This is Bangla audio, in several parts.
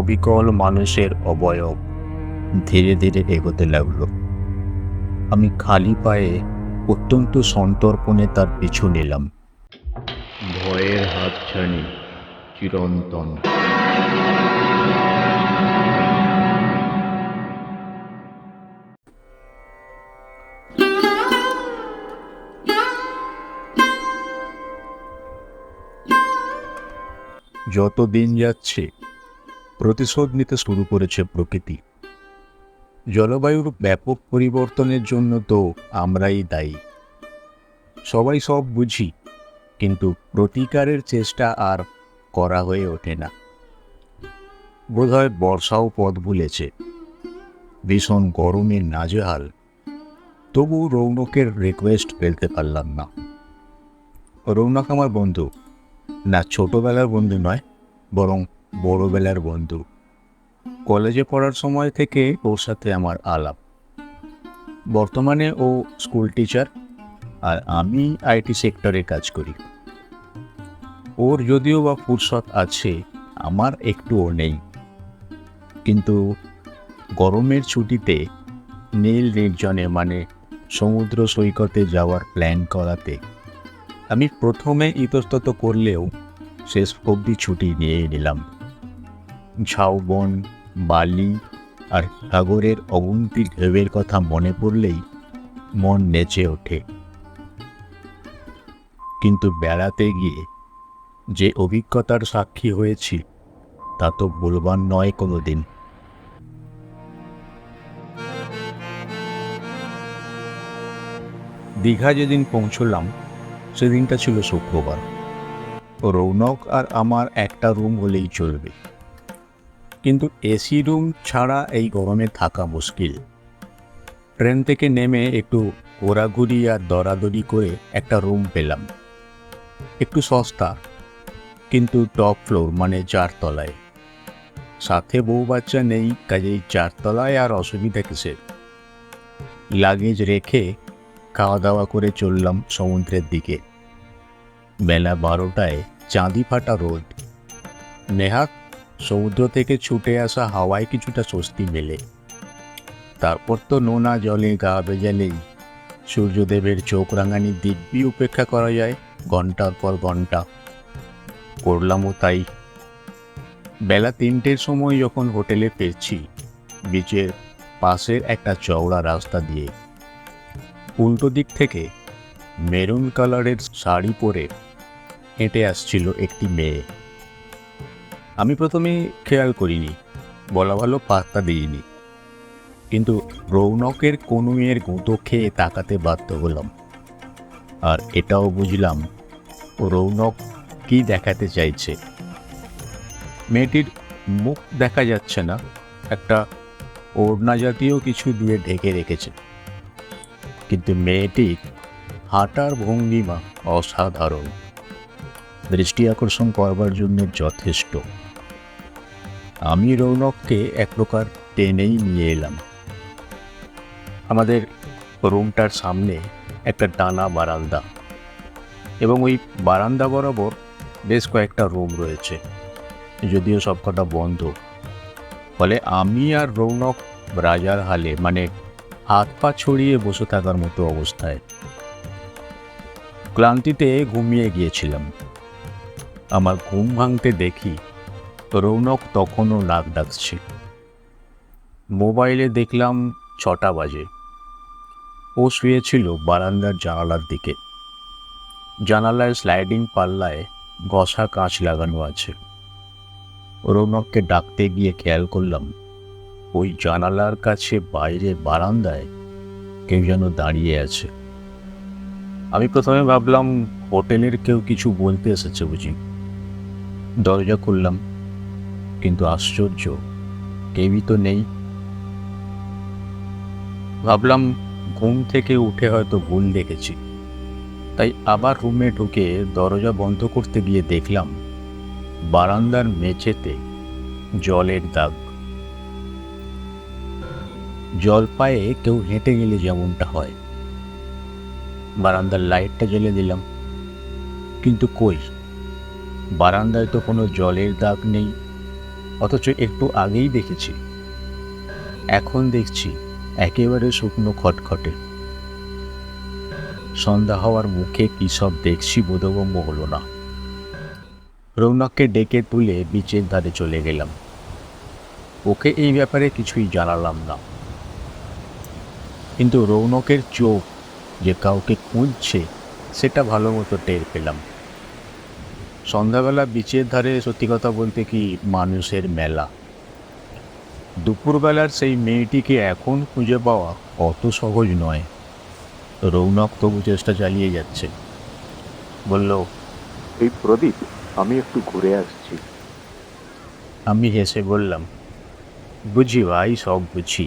অবিকল মানুষের অবয়ব। ধীরে ধীরে এগোতে লাগল। আমি খালি পায়ে অত্যন্ত সন্তর্পণে তার পিছু নিলাম। ভয়ের হাতছানি চিরন্তন। যত দিন যাচ্ছে প্রতিশোধ নিতে শুরু করেছে প্রকৃতি। জলবায়ুর ব্যাপক পরিবর্তনের জন্য তো আমরাই দায়ী। সবাই সব বুঝি, কিন্তু প্রতিকারের চেষ্টা আর করা হয়ে ওঠে না। বোধহয় বর্ষাও পথ ভুলেছে। ভীষণ গরমে নাজেহাল। তবু রৌনকের রিকোয়েস্ট ফেলতে পারলাম না। রৌনক আমার বন্ধু, না ছোটবেলার বন্ধু নয়, বরং বড়বেলার বন্ধু। কলেজে পড়ার সময় থেকে ওর সাথে আমার আলাপ। বর্তমানে ও স্কুল টিচার আর আমি আইটি সেক্টরে কাজ করি। ওর যদিও বা ফুরসত আছে, আমার একটুও নেই। কিন্তু গরমের ছুটিতে নীল নির্জনে মানে সমুদ্র সৈকতে যাওয়ার প্ল্যান করাতে আমি প্রথমে ইতস্তত করলেও শেষ অবধি ছুটি নিয়ে নিলাম। ঝাউবন, বালি আর সাগরের অগুন্তি ঢেউয়ের কথা মনে পড়লেই মন নেচে ওঠে। কিন্তু বেড়াতে গিয়ে যে অভিজ্ঞতার সাক্ষী হয়েছি, তা তো বলবার নয় কোনো দিন দীঘা যেদিন পৌঁছলাম, সেদিনটা ছিল শুক্রবার। রৌনক আর আমার একটা রুম হলেই চলবে। কিন্তু এসি রুম ছাড়া এই গরমে থাকা মুশকিল। ট্রেন থেকে নেমে একটু ঘোরাঘুরি আর দরাদরি করে একটা রুম পেলাম। একটু সস্তা, কিন্তু টপ ফ্লোর মানে চারতলায়। সাথে বউ বাচ্চা নেই, কাজেই চারতলায় আর অসুবিধা কিসের? লাগেজ রেখে খাওয়া দাওয়া করে চললাম সমুদ্রের দিকে। বেলা বারোটায় চাঁদি ফাটা রোদ নেহাত সমুদ্র থেকে ছুটে আসা হাওয়ায় কিছুটা স্বস্তি মেলে। তারপর তো নোনা জলে গা ভেজালেই সূর্যদেবের চোখ রাঙানি দিব্যি উপেক্ষা করা যায় ঘণ্টার পর ঘণ্টা। করলামও তাই। বেলা তিনটের সময় যখন হোটেলে ফিরছি, বিচের পাশের একটা চওড়া রাস্তা দিয়ে। উল্টো দিক থেকে মেরুন কালারের শাড়ি পরে হেঁটে আসছিল একটি মেয়ে। আমি প্রথমে খেয়াল করিনি, বলা ভালো পাত্তা দিইনি। কিন্তু রৌনকের কনুইয়ের গুঁতো খেয়ে তাকাতে বাধ্য হলাম। আর এটাও বুঝলাম রৌনক কি দেখাতে চাইছে। মেয়েটির মুখ দেখা যাচ্ছে না, একটা ওড়না জাতীয় কিছু দিয়ে ঢেকে রেখেছে। কিন্তু মেয়েটির হাঁটার ভঙ্গিমা অসাধারণ। দৃষ্টি আকর্ষণ করবার জন্য যথেষ্ট। আমি রৌনককে এক প্রকার টেনেই নিয়ে এলাম। আমাদের রুমটার সামনে একটা ডানা বারান্দা এবং ওই বারান্দা বরাবর বেশ কয়েকটা রুম রয়েছে, যদিও সবকটা বন্ধ। ফলে আমি আর রৌনক রাজার হালে মানে হাত পা ছড়িয়ে বসে থাকার মতো অবস্থায় ক্লান্তিতে ঘুমিয়ে গিয়েছিলাম। আমার ঘুম ভাঙতে দেখি রৌনক তখনও নাক ডাকছে মোবাইলে দেখলাম ছটা বাজে। ও শুয়েছিল বারান্দার জানালার দিকে। জানালায় স্লাইডিং পাল্লায় ঘষা কাঁচ লাগানো আছে। রৌনককে ডাকতে গিয়ে খেয়াল করলাম, ওই জানালার কাছে বাইরে বারান্দায় কেউ যেন দাঁড়িয়ে আছে। আমি প্রথমে ভাবলাম, হোটেলের কেউ কিছু বলতে এসেছে বুঝি। দরজা খুললাম। কিন্তু আশ্চর্য, কেউই তো নেই। ভাবলাম ঘুম থেকে উঠে হয়তো ভুল দেখেছি। তাই আবার রুমে ঢুকে দরজা বন্ধ করতে গিয়ে দেখলাম বারান্দার মেঝেতে জলের দাগ। জল পায়ে কেউ হেঁটে গেলে যেমনটা হয়। বারান্দার লাইটটা জ্বেলে দিলাম। কিন্তু কই? বারান্দায় তো কোনো জলের দাগ নেই। অথচ একটু আগেই দেখেছি। এখন দেখছি একেবারে শুকনো খটখটে। সন্ধ্যা হওয়ার মুখে কী সব দেখছি বোধগম্য হলো না। রৌনককে ডেকে তুলে বিচের ধারে চলে গেলাম। ওকে এই ব্যাপারে কিছুই জানালাম না। কিন্তু রৌনকের চোখ যে কাউকে খুঁজছে, সেটা ভালো মতো টের পেলাম। সন্ধ্যাবেলা বিচের ধারে সত্যি কথা বলতে কি মানুষের মেলা। দুপুরবেলার সেই মেয়েটিকে এখন খুঁজে পাওয়া অত সহজ নয়। রৌনক তবু চেষ্টা চালিয়ে যাচ্ছে। বলল এই প্রদীপ আমি একটু ঘুরে আসছি। আমি হেসে বললাম বুঝি ভাই সব বুঝি।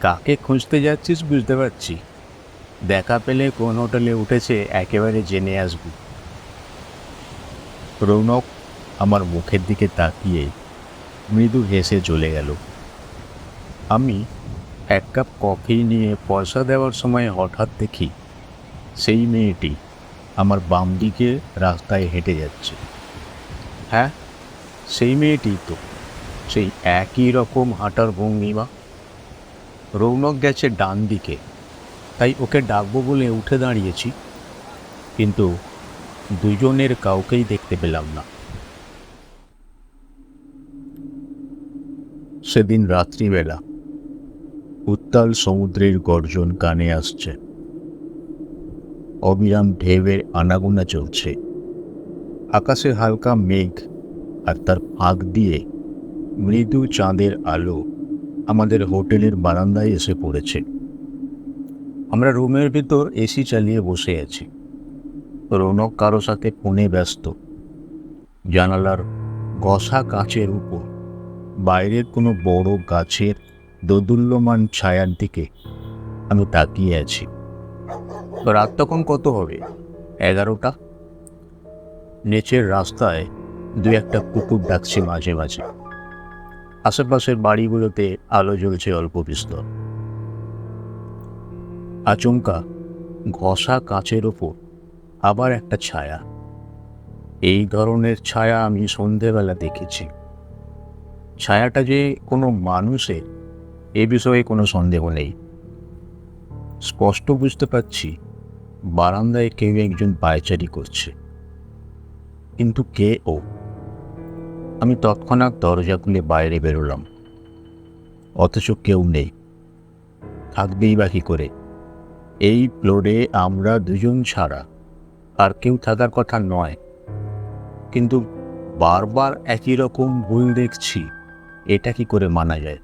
কাকে খুঁজতে যাচ্ছিস বুঝতে পারছি। দেখা পেলে কোন হোটেলে উঠেছে একেবারে জেনে আসবি। রৌনক আমার মুখের দিকে তাকিয়ে মৃদু হেসে চলে গেল। আমি এক কাপ কফি নিয়ে পয়সা দেওয়ার সময় হঠাৎ দেখি সেই মেয়েটি আমার বাম দিকে রাস্তায় হেঁটে যাচ্ছে। হ্যাঁ সেই মেয়েটি তো, সেই একই রকম হাঁটার ভঙ্গিমা রৌনক গেছে ডান দিকে, তাই ওকে ডাকবো বলে উঠে দাঁড়িয়েছি। কিন্তু দুজনের কাউকেই দেখতে পেলাম না। সেদিন রাত্রিবেলা উত্তাল সমুদ্রের গর্জন কানে আসছে। অবিরাম ঢেউয়ের আনাগোনা চলছে। আকাশে হালকা মেঘ আর তার ফাঁক দিয়ে মৃদু চাঁদের আলো আমাদের হোটেলের বারান্দায় এসে পড়েছে। আমরা রুমের ভিতর এসি চালিয়ে বসে আছি। রৌনক কারও সাথে ফোনে ব্যস্ত। জানালার গসা কাচের উপর, বাইরের কোনো বড় গাছের দোদুল্যমান ছায়ার দিকে আমি তাকিয়ে আছি। রাত তখন কত হবে? এগারোটা? নিচের রাস্তায় দু একটা কুকুর ডাকছে মাঝে মাঝে। আশেপাশের বাড়িগুলোতে আলো জ্বলছে অল্প বিস্তর। আচমকা ঘষা কাঁচের ওপর আবার একটা ছায়া। এই ধরনের ছায়া আমি সন্ধেবেলা দেখেছি। ছায়াটা যে কোনো মানুষের, এ বিষয়ে কোনো সন্দেহ নেই। স্পষ্ট বুঝতে পারছি, বারান্দায় কেউ একজন পায়চারি করছে। কিন্তু কে ও? আমি তৎক্ষণাৎ দরজা খুলে বাইরে বেরোলাম। অথচ কেউ নেই। থাকবেই বা কী করে? এই ফ্লোরে আমরা দুজন ছাড়া। আর কেউ থাকার কথা নয়। কিন্তু বারবার একই রকম ভুল দেখছি, এটা কি করে মানা যায়?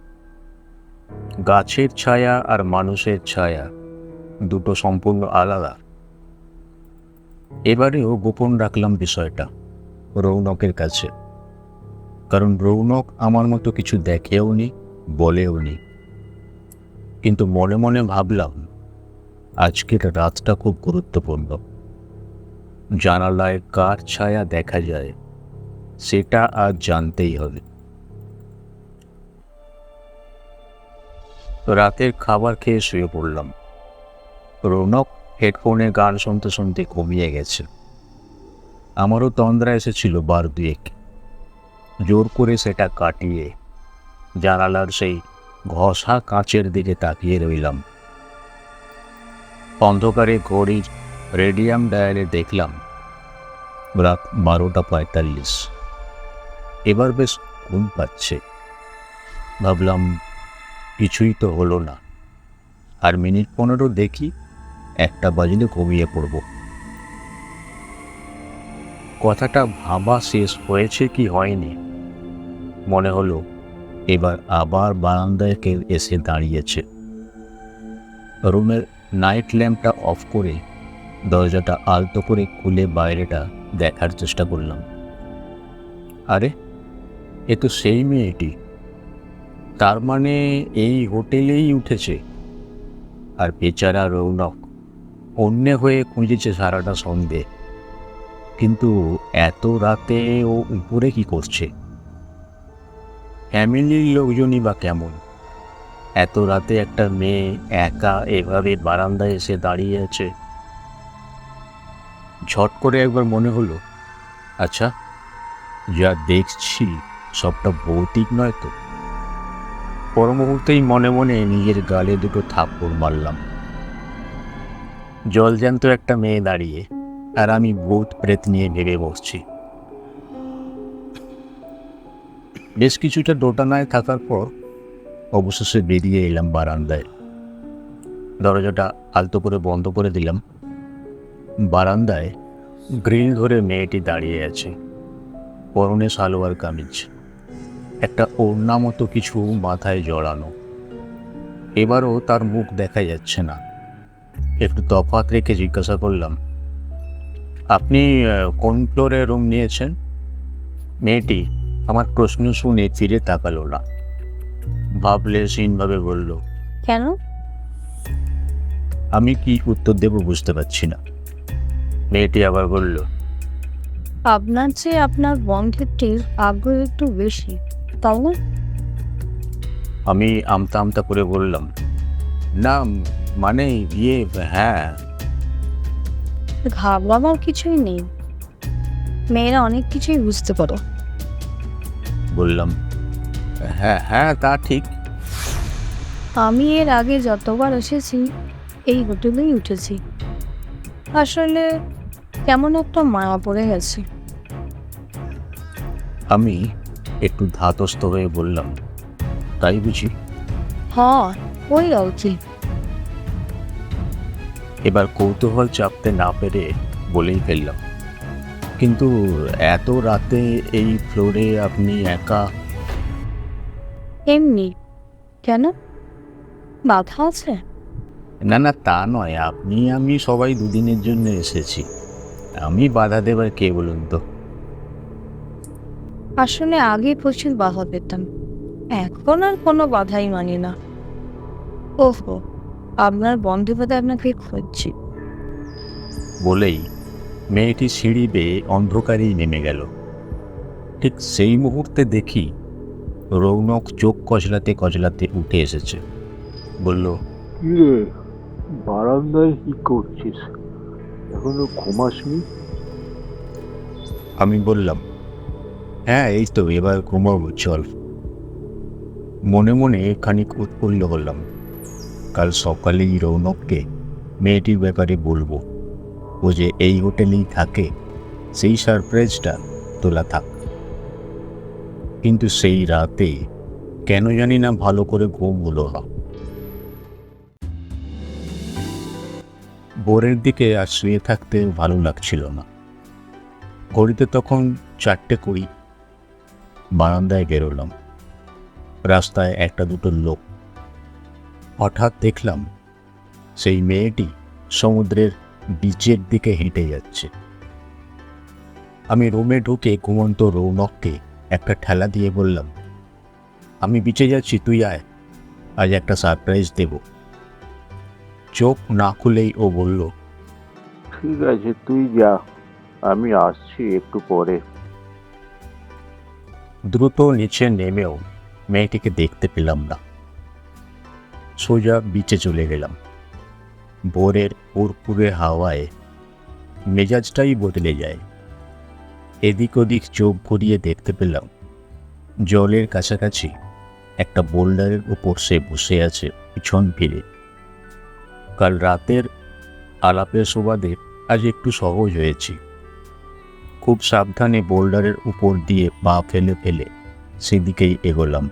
গাছের ছায়া আর মানুষের ছায়া, দুটো সম্পূর্ণ আলাদা। এবারেও গোপন রাখলাম বিষয়টা, রৌনকের কাছে। কারণ রৌনক আমার মতো কিছু দেখেও নি, বলেও নি। কিন্তু মনে মনে ভাবলাম, আজকের রাতটা খুব গুরুত্বপূর্ণ। জানালায় কার ছায়া দেখা যায়, সেটা আজ জানতেই হবে। রাতের খাবার খেয়ে শুয়ে পড়লাম। রৌনক হেডফোনে গান শুনতে শুনতে ঘুমিয়ে গেছে। আমারও তন্দ্রা এসেছিল বার দুয়েক। জোর করে সেটা কাটিয়ে জানালার সেই ঘষা কাঁচের দিকে তাকিয়ে রইলাম। অন্ধকারে ঘড়ির রেডিয়াম ডায়ালে দেখলাম রাত বারোটা পঁয়তাল্লিশ। এবার বেশ ঘুম পাচ্ছে। ভাবলাম, কিছুই তো হলো না। আর মিনিট পনেরো দেখি, একটা বাজলে ঘুমিয়ে পড়ব। কথাটা ভাবা শেষ হয়েছে কি হয়নি। মনে হলো, এবার আবার বারান্দায় কেউ এসে দাঁড়িয়েছে। রুমের নাইট ল্যাম্পটা অফ করে দরজাটা আলতো করে খুলে বাইরেটা দেখার চেষ্টা করলাম। আরে, এ তো সেই মেয়েটি। তার মানে এই হোটেলেই উঠেছে। আর বেচারা রৌনক অন্য হয়ে খুঁজেছে সারাটা সন্ধে। কিন্তু এত রাতে ও উপরে কি করছে? ফ্যামিলির লোকজনই বা কেমন? এত রাতে একটা মেয়ে একা এভাবে বারান্দায় এসে দাঁড়িয়ে আছে। ঝট করে একবার মনে হলো আচ্ছা যা দেখছি সবটা ভৌতিক নয় তো? পর মুহূর্তেই মনে মনে নিজের গালে দুটো থাপ্পড় মারলাম। জলজ্যান্ত একটা মেয়ে দাঁড়িয়ে আর আমি ভূত প্রেত নিয়ে ভেবে বসছি। বেশ কিছুটা দোটানায় থাকার পর অবশেষে বেরিয়ে এলাম বারান্দায়। দরজাটা আলতো করে বন্ধ করে দিলাম। বারান্দায় গ্রিল ধরে মেয়েটি দাঁড়িয়ে আছে পরনে সালোয়ার কামিজ একটা ওড়না মতো কিছু মাথায় জড়ানো। এবারও তার মুখ দেখা যাচ্ছে না। একটু তফাৎ রেখে জিজ্ঞাসা করলাম আপনি কোন ফ্লোরে রুম নিয়েছেন? মেয়েটি আমার প্রশ্ন শুনে ফিরে তাকালো না। ভাবলে সিনভাবে বলল কেন? আমি কি উত্তর দেব বুঝতে পারছি না। মেয়েটি আবার বলল আপনার চেয়ে আপনার বন্ধুটির আগ্রহ একটু বেশি তাও আমি আমতা আমতা করে বললাম না মানে ইয়ে হ্যাঁ। ঘাবড়াবার কিছুই নেই। মেয়েরা অনেক কিছুই বুঝতে পারো। বললাম হ্যাঁ হ্যাঁ তা ঠিক। আমি এর আগে যতবার এসেছি এই হোটেলেই উঠেছি। আসলে কেমন একটা মায়া পড়ে গেছে। আমি একটু ধাতস্থ হয়ে বললাম তাই বুঝি? হ্যাঁ ওই আর কি। এবার কৌতূহল চাপতে না পেরে বলেই ফেললাম কিন্তু এত রাতে এই ফ্লোরে আপনি একা? এমনি কেন? বাধা আছে? না না তা নয় আপনি আমি সবাই দুদিনের জন্য এসেছি। আমি বাধা দেবার কে বলুন তো? আসলে আগে প্রচুর বাধা পেতাম এখন আর কোনো বাধাই মানি না। ওহো আপনার বন্ধু বন্ধুপদে আপনাকে খুঁজছি। বলেই মেয়েটি সিঁড়ি বেয়ে অন্ধকারেই নেমে গেল। ঠিক সেই মুহূর্তে দেখি রৌনক চোখ কচলাতে কচলাতে উঠে এসেছে। বলল বারান্দায় কি করছিস? এখনও ঘুমাসনি? আমি বললাম হ্যাঁ এই তো, এবার ঘুমাবো, চল। মনে মনে খানিক উৎফুল্ল হলাম। কাল সকালেই রৌনককে মেয়েটির ব্যাপারে বলব, ও যে এই হোটেলেই থাকে, সেই সারপ্রাইজটা তোলা থাক। কিন্তু সেই রাতে কেন জানি না ভালো করে ঘুম হলো না। বোরের দিকে আর শুয়ে থাকতে ভালো লাগছিল না। ঘড়িতে তখন চারটে কুড়ি। বারান্দায় বেরোলাম। রাস্তায় একটা দুটো লোক। হঠাৎ দেখলাম সেই মেয়েটি সমুদ্রের বিচের দিকে হেঁটে যাচ্ছে। আমি রুমে ঢুকে ঘুমন্ত রৌনককে একটা ঠেলা দিয়ে বললাম, আমি বিচে যাচ্ছি, তুই আয়। আজ একটা সারপ্রাইজ দেব। চোখ না খুলেই ও বলল ঠিক আছে তুই যা আমি আসছি একটু পরে। দ্রুত নিচে নেমেও মেয়েটিকে দেখতে পেলাম না। সোজা বিচে চলে গেলাম। ভোরের পুরপুরে হাওয়ায় মেজাজটাই বদলে যায়। এদিক ওদিক চোখ ঘুরিয়ে দেখতে পেলাম জলের কাছাকাছি একটা বোল্ডারের উপর সে বসে আছে পিছন ফিরে। কাল রাতের আলাপের সুবাদে আজ একটু সহজ হয়েছি। খুব সাবধানে বোল্ডারের উপর দিয়ে পা ফেলে ফেলে সেদিকেই এগোলাম।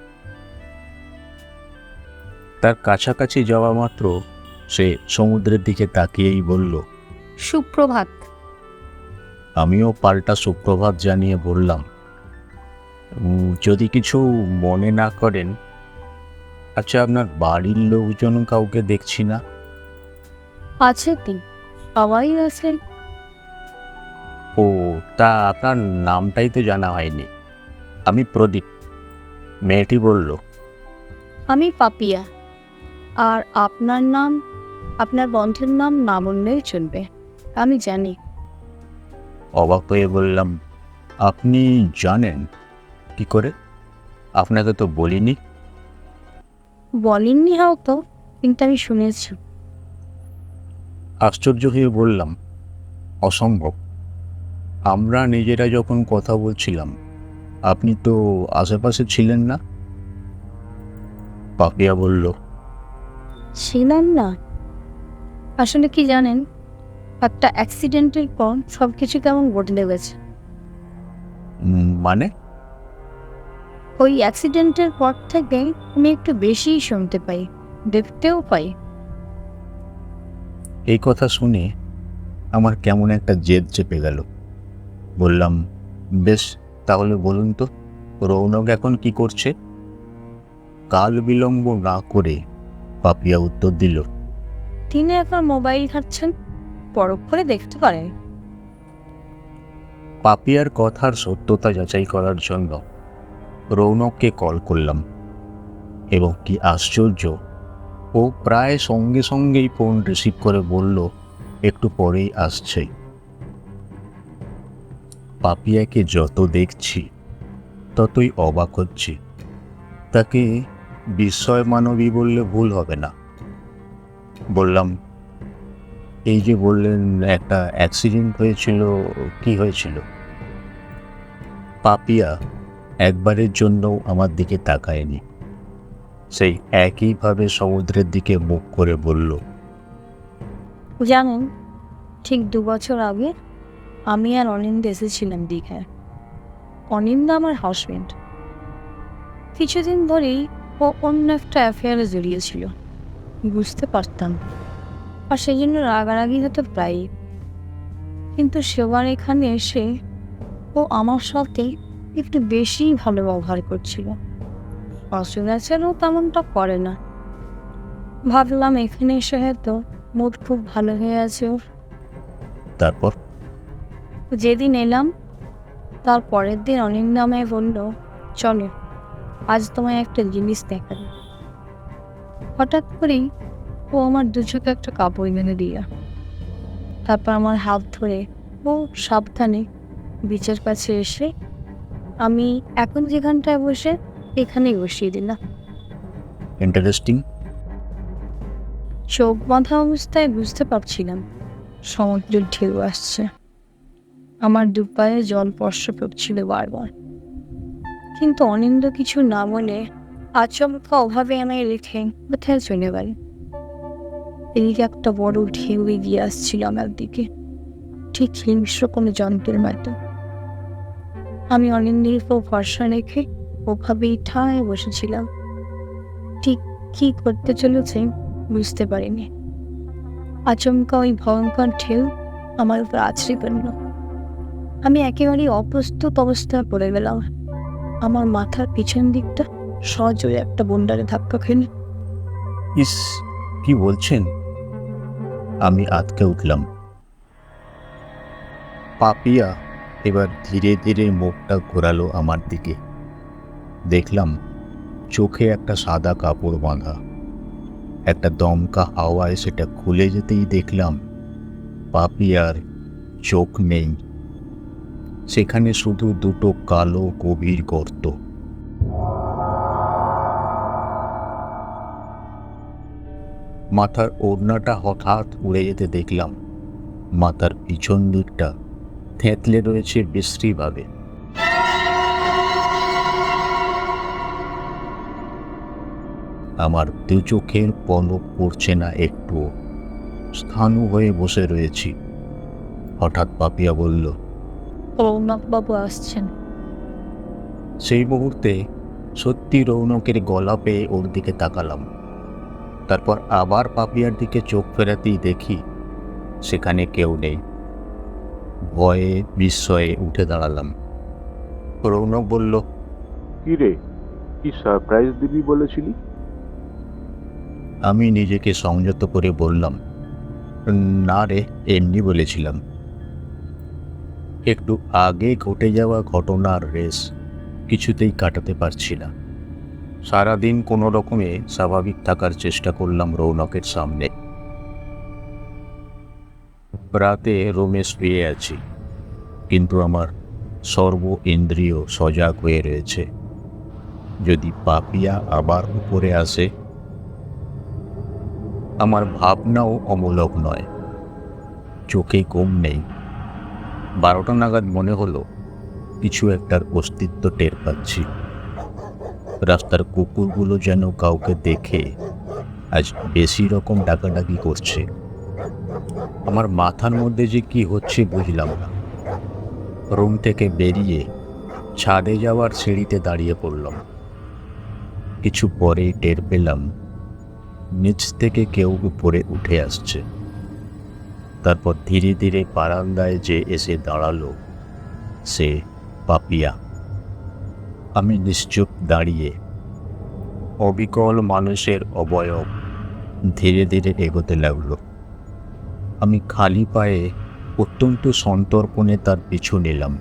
তার কাছাকাছি যাওয়া মাত্র সে সমুদ্রের দিকে তাকিয়েই বলল সুপ্রভাত। আমিও পাল্টা সুপ্রভাত জানিয়ে বললাম যদি কিছু মনে না করেন আচ্ছা আপনার বাড়ির লোকজন কাউকে দেখছি না? আছে কি সবাই আছেন ও তা আপনার নামটাই তো জানা হয়নি। আমি প্রদীপ। মেয়েটি বলল আমি পাপিয়া। আর আপনার নাম আপনার বন্ধুর নাম না বললেই চলবে। আমি জানি। অবাক হয়ে বললাম আপনি জানেন? কি করে? আপনাকে তো বলিনি। বলেননি হয়তো কিন্তু আমি শুনেছি। আশ্চর্য হয়ে বললাম অসম্ভব। আমরা নিজেরা যখন কথা বলছিলাম আপনি তো আশেপাশে ছিলেন না? পাপিয়া বলল ছিলাম না। আসলে কি জানেন একটা অ্যাক্সিডেন্টের পর সব কিছু কেমন বদলে গেছে? মানে? ওই অ্যাক্সিডেন্টের পর থেকে আমি একটু বেশিই শুনতে পাই দেখতেও পাই। এই কথা শুনে আমার কেমন একটা জেদ চেপে গেল। বললাম বেশ তাহলে বলুন তো রৌনক এখন কি করছে? কাল বিলম্ব না করে পাপিয়া উত্তর দিল তিনি এখন মোবাইল ঘাটছেন করে দেখতে পারেন। পাপিয়ার কথার সত্যতা যাচাই করার জন্য রৌনককে কল করলাম। এবং কি আশ্চর্য ও প্রায় সঙ্গে সঙ্গেই ফোন রিসিভ করে বলল, একটু পরেই আসছে। পাপিয়াকে যত দেখছি, ততই অবাক হচ্ছি। তাকে বিস্ময় মানবী বললে ভুল হবে না। বললাম, এই যে বললেন, একটা অ্যাক্সিডেন্ট হয়েছিল, কি হয়েছিল? পাপিয়া একবারের জন্যও আমার দিকে তাকায়নি। সেই একইভাবে সমুদ্রের দিকে মুখ করে বলল, জানেন, ঠিক দু বছর আগে আমি আর অনিন্দ এসেছিলাম দীঘায় অনিন্দ আমার হাজবেন্ড কিছুদিন ধরেই ও অন্য একটা অ্যাফেয়ারে জড়িয়েছিল। বুঝতে পারতাম। আর সেই জন্য রাগারাগি হতো প্রায়ই। কিন্তু সেবার এখানে এসে ও আমার সাথে একটু বেশি ভালো ব্যবহার করছিল। অসুবিধাচারও তেমনটা করে না। ভাবলাম এখানে এসে হয়তো মুড খুব ভালো হয়ে আছে ওর। তারপর? যেদিন এলাম তার পরের দিন অনেক নামে বলল চলে আজ তোমায় একটা জিনিস দেখাবো। হঠাৎ করেই ও আমার দু চোখে একটা কাপড় এনে দিয়া তারপর আমার হাত ধরে ও সাবধানে বিচের কাছে এসে আমি এখন যেখানটায় বসে এখানেই বসিয়ে দিলাম। ইন্টারেস্টিং চোখ বাঁধা অবস্থায় বুঝতে পারছিলাম সমুদ্রের ঢেউ আসছে। আমার দুপায়ে জল স্পর্শ করছিল বারবার। কিন্তু অনিন্দ কিছু না বলে আচমকা অভাবে আমায় রেখে কোথায় চলে গেল? এদিকে একটা বড় ঢেউ এগিয়ে আসছিল আমার দিকে ঠিক হিংস্র কোনো যন্ত্রের মতো। আমি অনিন্দের উপর ভরসা রেখে ওভাবেই ঠায় বসেছিলাম। ঠিক কি করতে চলেছে বুঝতে পারিনি। আচমকা ওই ভয়ঙ্কর ঢেউ আমার উপর আছড়ে পড়ল আমি একেবারেই অপ্রস্তুত অবস্থায় পড়ে গেলাম। আমার মাথার পিছন দিকটা সজোরে একটা বন্ডারে ধাক্কা খেল। ইস, কি বলছেন? আমি আটকে উঠলাম। পাপিয়া এবার ধীরে ধীরে মুখটা ঘোরালো আমার দিকে। দেখলাম চোখে একটা সাদা কাপড় বাঁধা। একটা দমকা হাওয়ায় সেটা খুলে যেতেই দেখলাম পাপিয়ার চোখ নেই। সেখানে শুধু দুটো কালো গভীর গর্ত। মাথার ওড়নাটা হঠাৎ উড়ে যেতে দেখলাম। মাথার পিছন দিকটা থেঁতলে রয়েছে বিশ্রীভাবে। আমার দু চোখের পলক পড়ছে না একটুও স্থানু হয়ে বসে রয়েছি। হঠাৎ পাপিয়া বলল রৌনক বাবু আসছেন। সেই মুহূর্তে সত্যি রৌনকের গলা পেয়ে ওর দিকে তাকালাম। তারপর আবার পাপিয়ার দিকে চোখ ফেরাতেই দেখি সেখানে কেউ নেই। ভয়ে বিস্ময়ে উঠে দাঁড়ালাম। রৌনক বলল কি রে কি সারপ্রাইজ দিবি বলেছিলি? আমি নিজেকে সংযত করে বললাম, না রে, এমনি বলেছিলাম। একটু আগে ঘটে যাওয়া ঘটনার রেস কিছুতেই কাটাতে পারছি না। সারাদিন কোনো রকমে স্বাভাবিক থাকার চেষ্টা করলাম রৌনকের সামনে। রাতে রোমে শুয়ে আছি, কিন্তু আমার সর্ব ইন্দ্রিয় সজাগ হয়ে রয়েছে। যদি পাপিয়া আবার উপরে আসে আমার ভাবনাও অমূলক নয়। চোখে ঘুম নেই। বারোটা নাগাদ মনে হলো, কিছু একটার অস্তিত্ব টের পাচ্ছি। রাস্তার কুকুরগুলো যেন কাউকে দেখে আজ বেশি রকম ডাকাডাকি করছে। আমার মাথার মধ্যে যে কি হচ্ছে বুঝলাম না। রুম থেকে বেরিয়ে ছাদে যাওয়ার সিঁড়িতে দাঁড়িয়ে পড়লাম। কিছু পরেই টের পেলাম নিচ থেকে কেউ উপরে উঠে আসছে। তারপর ধীরে ধীরে বারান্দায় যে এসে দাঁড়াল, সে পাপিয়া। আমি নিশ্চুপ দাঁড়িয়ে অবিকল মানুষের অবয়ব ধীরে ধীরে এগোতে লাগল। আমি খালি পায়ে অত্যন্ত সন্তর্পণে তার পিছু নিলাম।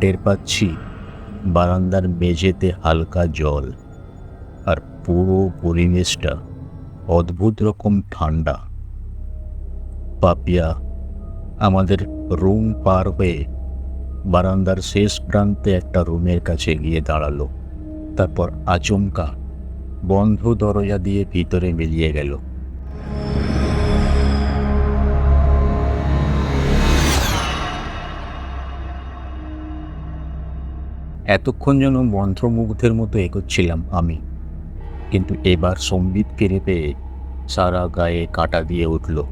টের পাচ্ছি বারান্দার মেঝেতে হালকা জল। পুরো পরিবেশটা অদ্ভুত রকম ঠান্ডা। পাপিয়া, আমাদের রুম পার হয়ে বারান্দার শেষ প্রান্তে একটা রুমের কাছে গিয়ে দাঁড়াল। তারপর আচমকা বন্ধ দরজা দিয়ে ভিতরে মিলিয়ে গেল। এতক্ষণ যেন মন্ত্রমুগ্ধের মতো এগোচ্ছিলাম আমি। কিন্তু এবার সম্বিত ফিরে পেয়ে সারা গায়ে কাটা দিয়ে উঠল।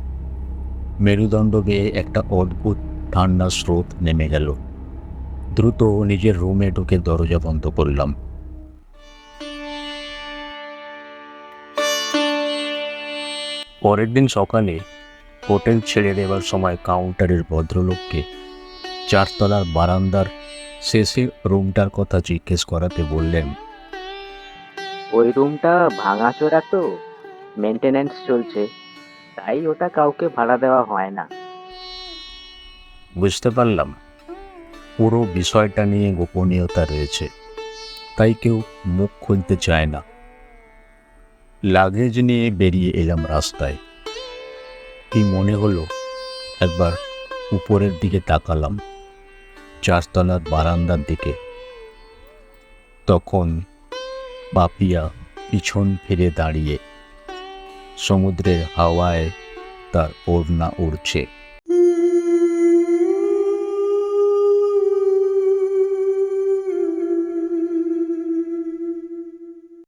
মেরুদণ্ড বেয়ে একটা অদ্ভুত ঠান্ডা স্রোত নেমে গেল। দ্রুত নিজের রুমে ঢুকে দরজা বন্ধ করলাম। পরের দিন সকালে হোটেল ছেড়ে দেওয়ার সময় কাউন্টারের ভদ্রলোককে চারতলার বারান্দার শেষে রুমটার কথা জিজ্ঞেস করাতে বললেন ওই রুমটা ভাঙাচোরা তো। মেনটেনেন্স চলছে। তাই ওটা কাউকে ভাড়া দেওয়া হয় না। বুঝতে পারলাম। পুরো বিষয়টা নিয়ে গোপনীয়তা রয়েছে। তাই কেউ মুখ খুলতে চায় না। লাগেজ নিয়ে বেরিয়ে এলাম রাস্তায়। কি মনে হলো? একবার উপরের দিকে তাকালাম। চারতলার বারান্দার দিকে। তখন পাপিয়া পিছন ফিরে দাঁড়িয়ে। সমুদ্রের হাওয়ায় তার ওড়না উড়ছে।